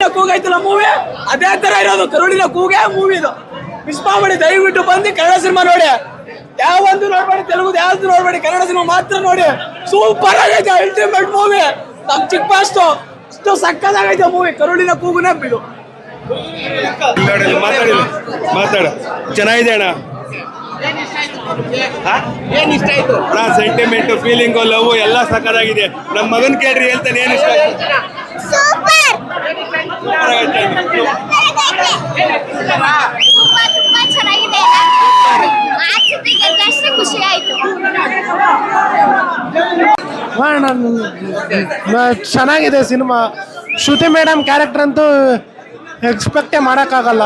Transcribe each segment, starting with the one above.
ಕೂಗೈತಲ್ಲ movie? ಅದೇ ತರ ಇರೋದು ಕರುಳಿನ ಕೂಗೆ ಮೂವಿ ಇದು. ಮಿಸ್ ಮಾಡಿ ದಯವಿಟ್ಟು ಬಂದು ಕನ್ನಡ ಸಿನಿಮಾ ನೋಡಿ. ಯಾವೊಂದು ನೋಡ್ಬೇಡಿ ತೆಲುಗು ಯಾವ್ದು ನೋಡ್ಬೇಡಿ ಕನ್ನಡ ಸಿನಿಮಾ ಮಾತ್ರ ನೋಡಿ. ಸೂಪರ್ ಆಗೈತೆ ಅಲ್ಟಿಮೇಟ್ ಮೂವಿ ನಮ್ ಚಿಕ್ಕ ಪಾಸ್ಟು ಅಷ್ಟು ಸಕ್ಕದಾಗೈತೆ ಮೂವಿ ಕರುಳಿನ ಕೂಗುನೇ ಬಿಡು ಮಾತಾಡಿ ಮಾತಾಡಿ ಮಾತಾಡ ಚೆನ್ನಾಗಿದೆ ಅಣ್ಣ. ಏನ್ ಇಷ್ಟ ಆಯ್ತು? ಅಣ್ಣ ಸೆಂಟಿಮೆಂಟ್ ಫೀಲಿಂಗು ಲವ್ ಎಲ್ಲ ಸಕ್ಕದಾಗಿದೆ ನಮ್ಮ ಮಗನ್ ಕೇಳ್ರಿ ಹೇಳ್ತಾನೆ ಏನ್ ಇಷ್ಟ ಆಯ್ತು? ಚೆನ್ನಾಗಿದೆ ಸಿನಿಮಾ. ಶ್ರುತಿ ಮೇಡಮ್ ಕ್ಯಾರೆಕ್ಟರ್ ಅಂತೂ ಎಕ್ಸ್ಪೆಕ್ಟೇ ಮಾಡೋಕ್ಕಾಗಲ್ಲ.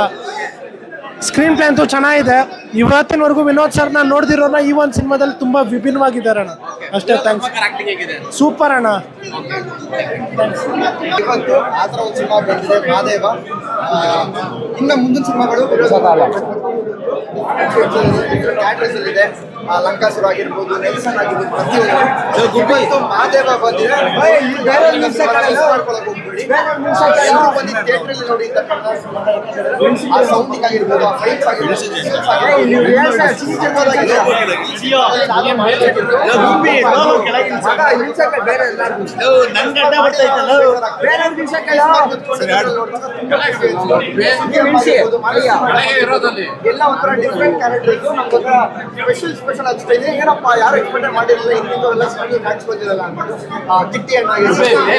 ಸ್ಕ್ರೀನ್ ಪ್ಲೇ ಅಂತೂ ಚೆನ್ನಾಗಿದೆ. ಇವತ್ತಿನವರೆಗೂ ವಿನೋದ್ ಸರ್ನ ನೋಡ್ದಿರೋನ ಈ ಒಂದು ಸಿನಿಮಾದಲ್ಲಿ ತುಂಬಾ ವಿಭಿನ್ನವಾಗಿದ್ದಾರೆ ಅಣ್ಣ. ಅಷ್ಟೇ ಥ್ಯಾಂಕ್ಸ್ ಸೂಪರ್ ಅಣ್ಣ. ಇವತ್ತು ಆ ಥರ ಒಂದು ಸಿನಿಮಾ ಬಂದಿದೆ ಮಹಾದೇವ. ಇನ್ನು ಮುಂದಿನ ಸಿನಿಮಾಗಳು ಇದೆ. ಆ, ಲಂಕಾಸುರ ಆಗಿರ್ಬೋದು ನೆಲ್ಸನ್ ಆಗಿರ್ಬೋದು ಪ್ರತಿಯೊಂದು. ಮಹಾದೇವ ಬಂದಿದೆ. ನೋಡಿ ಆ ಆ ಬೇರೆ. ಎಲ್ಲ ಒಂಥರ ಡಿಫ್ರೆಂಟ್ ಕ್ಯಾರೆಕ್ಟರ್ ನಮ್ಗೊಂಥರ ಸ್ಪೆಷಲ್ ಸ್ಪೆಷಲ್ ಅನ್ಸ್ತಾ ಇದೆ. ಏನಪ್ಪ, ಯಾರು ಎಕ್ಸ್ಪೆಕ್ಟ್ ಮಾಡಿರಲಿಲ್ಲ? ಎಲ್ಲ ಸ್ಪೆಷಲ್ ಕಾಣಿಸ್ಕೊಂಡಿರಲ್ಲ ಅಂತ. ಆಗಿರ್ಬೋದು